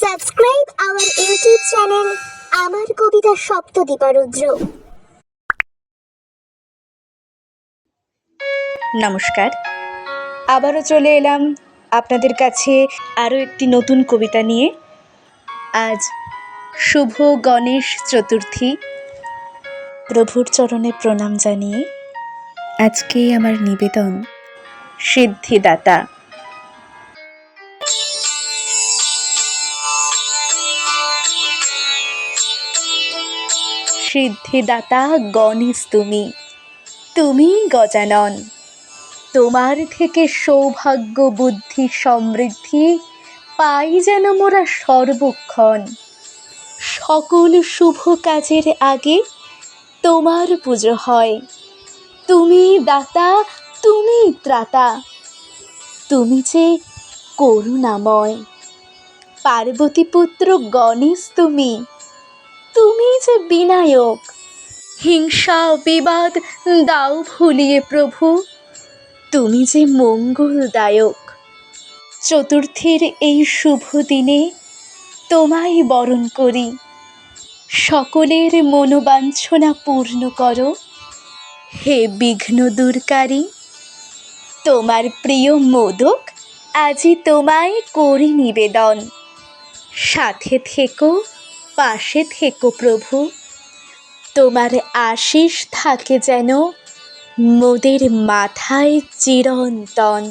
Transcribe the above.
Subscribe our YouTube channel আমার কবিতা সপ্তদীপারুদ্র নমস্কার। আবারও চলে এলাম আপনাদের কাছে আরও একটি নতুন কবিতা নিয়ে। আজ শুভ গণেশ চতুর্থী। প্রভুর চরণে প্রণাম জানিয়ে আজকেই আমার নিবেদন সিদ্ধিদাতা। সিদ্ধিদাতা গণেশ তুমি। তুমি গজানন। তোমার থেকে সৌভাগ্য, বুদ্ধি, সমৃদ্ধি পাই যেন মোরা সর্বক্ষণ। সকল শুভ কাজের আগে তোমার পুজো হয়। তুমি দাতা, তুমি ত্রাতা। তুমি যে করুণাময়। পার্বতী পুত্র গণেশ তুমি। তুমি যে বিনায়ক। হিংসা বিবাদ দাও ভুলিয়ে প্রভু। তুমি যে মঙ্গলদায়ক। চতুর্থীর এই শুভ দিনে তোমায় বরণ করি। সকলের মনোবাঞ্ছনা পূর্ণ করো। হে বিঘ্ন দূরকারী তোমার প্রিয় মোদক আজি তোমায় করি নিবেদন। সাথে থেকো। পাশে থেকো প্রভু। তোমার আশিস থাকে যেন মোদের মাথায় চিরন্তন।